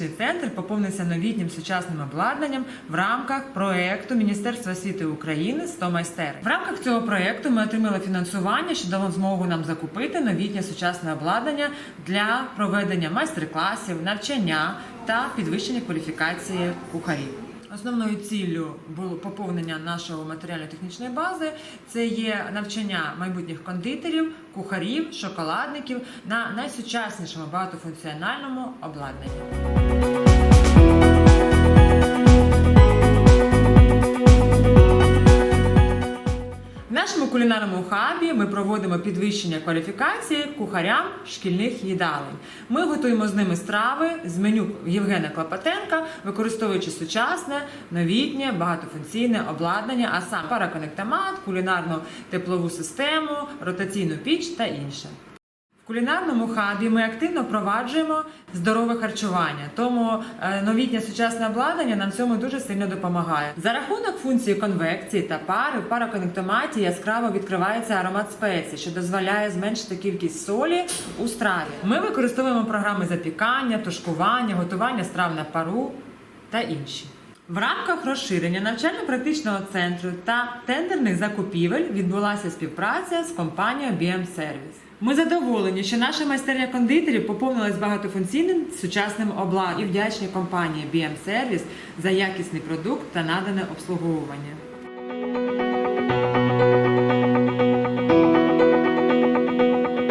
логістичний центр поповнився новітнім сучасним обладнанням в рамках проекту Міністерства освіти України «100 майстер. В рамках цього проекту ми отримали фінансування, що дало змогу нам закупити новітнє сучасне обладнання для проведення майстер-класів, навчання та підвищення кваліфікації кухарів. Основною ціллю було поповнення нашого матеріально-технічної бази. Це є навчання майбутніх кондитерів, кухарів, шоколадників на найсучаснішому багатофункціональному обладнанні. Кулінарному хабі ми проводимо підвищення кваліфікації кухарям шкільних їдалень. Ми готуємо з ними страви з меню Євгена Клопотенка, використовуючи сучасне, новітнє, багатофункційне обладнання, а саме параконектомат, кулінарну теплову систему, ротаційну піч та інше. Кулінарному хабі ми активно впроваджуємо здорове харчування, тому е, новітнє сучасне обладнання нам цьому дуже сильно допомагає. За рахунок функції конвекції та пари в параконектоматі яскраво відкривається аромат спецій, що дозволяє зменшити кількість солі у страві. Ми використовуємо програми запікання, тушкування, готування страв на пару та інші. В рамках розширення навчально-практичного центру та тендерних закупівель відбулася співпраця з компанією BM Service. Ми задоволені, що наша майстерня кондитерів поповнилась багатофункційним сучасним обладнанням і вдячні компанії BM Service за якісний продукт та надане обслуговування.